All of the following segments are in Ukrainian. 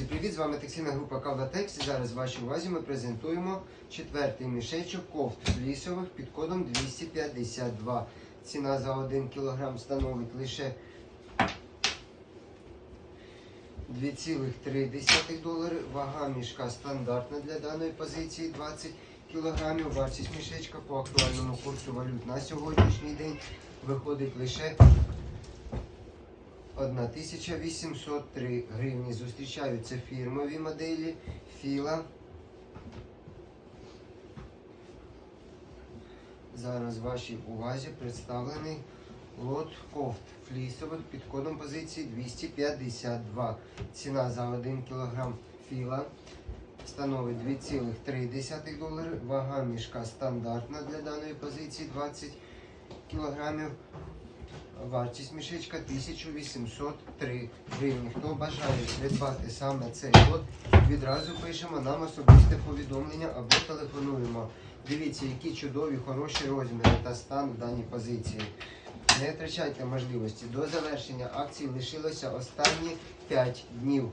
Друзі, привіт! З вами текстильна група Кавлатекс. І зараз в вашій увазі ми презентуємо четвертий мішечок кофт флісових під кодом 252. Ціна за 1 кг становить лише 2,3 долари. Вага мішка стандартна для даної позиції 20 кг. Вартість мішечка по актуальному курсу валют на сьогоднішній день виходить лише 1803 гривні. Зустрічаються фірмові моделі Філа. Зараз вашій увазі представлений лот кофт флісових під кодом позиції 252.Ціна за 1 кг філа становить 2,3 долари. Вага мішка стандартна для даної позиції 20 кг. Вартість мішечка 1803 гривні. Хто бажає придбати саме цей лот, відразу пишемо нам особисте повідомлення або телефонуємо. Дивіться, які чудові, хороші розміри та стан в даній позиції. Не втрачайте можливості. До завершення акції лишилося останні 5 днів.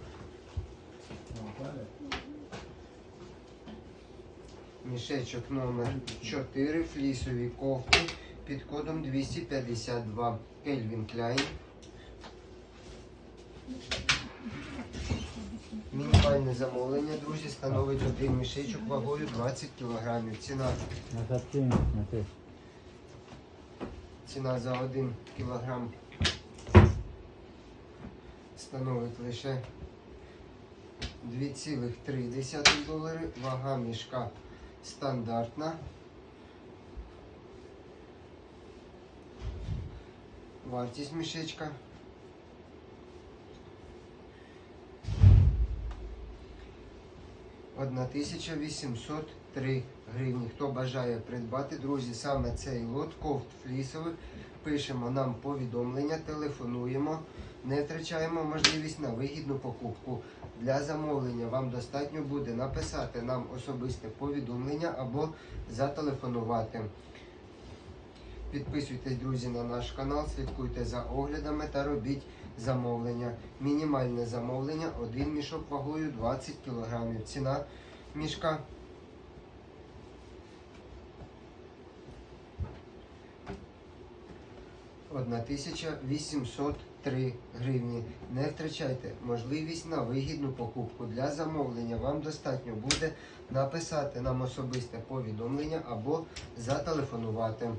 Мішечок номер 4 флісові кофти під кодом 252 Кельвін Кляйн. Мінімальне замовлення, друзі, становить один мішечок вагою 20 кг. Ціна, ціна за 1 кг становить лише 2,3 долари. Вага мішка стандартна. Вартість мішечка. Одна тисяча вісімсот три гривні. Хто бажає придбати, друзі, саме цей лот кофт флісових, пишемо нам повідомлення, телефонуємо, не втрачаємо можливість на вигідну покупку. Для замовлення вам достатньо буде написати нам особисте повідомлення або зателефонувати. Підписуйтесь, друзі, на наш канал, слідкуйте за оглядами та робіть замовлення. Мінімальне замовлення один мішок вагою 20 кг. Ціна мішка Одна тисяча 803 гривні. Не втрачайте можливість на вигідну покупку. Для замовлення вам достатньо буде написати нам особисте повідомлення або зателефонувати.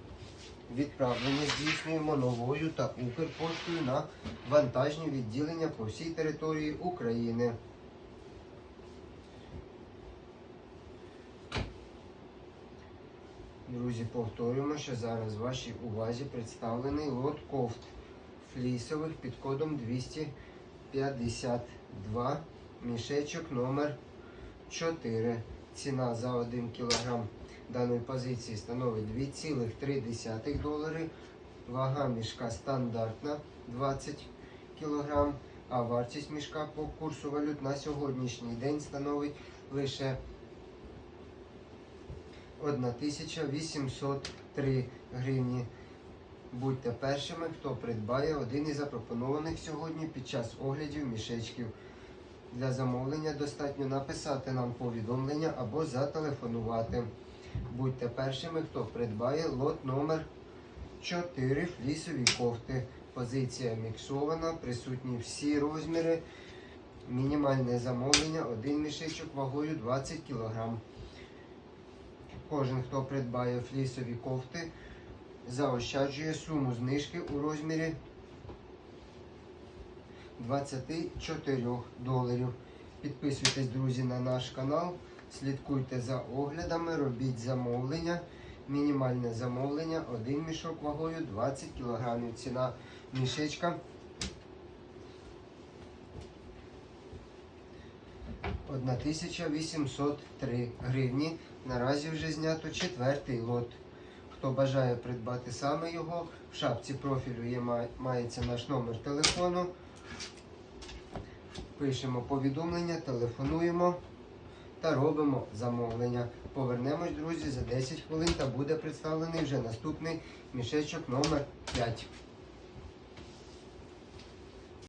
Відправлення здійснюємо новою та Укрпоштою на вантажні відділення по всій території України. Друзі, повторюємо, що зараз в вашій увазі представлений лот кофт флісових під кодом 252 мішечок номер 4. Ціна за 1 кг даної позиції становить 2,3 долари. Вага мішка стандартна 20 кг, а вартість мішка по курсу валют на сьогоднішній день становить лише 1803 гривні. Будьте першими, хто придбає один із запропонованих сьогодні під час оглядів мішечків. Для замовлення достатньо написати нам повідомлення або зателефонувати. Будьте першими, хто придбає лот номер 4 флісові кофти. Позиція міксована, присутні всі розміри. Мінімальне замовлення, один мішечок вагою 20 кг. Кожен, хто придбає флісові кофти, заощаджує суму знижки у розмірі 24 доларів. Підписуйтесь, друзі, на наш канал, слідкуйте за оглядами, робіть замовлення. Мінімальне замовлення, один мішок вагою 20 кг. Ціна мішечка 1803 гривні. Наразі вже знято четвертий лот. Хто бажає придбати саме його, в шапці профілю є, мається наш номер телефону. Пишемо повідомлення, телефонуємо та робимо замовлення. Повернемось, друзі, за 10 хвилин та буде представлений вже наступний мішечок номер 5.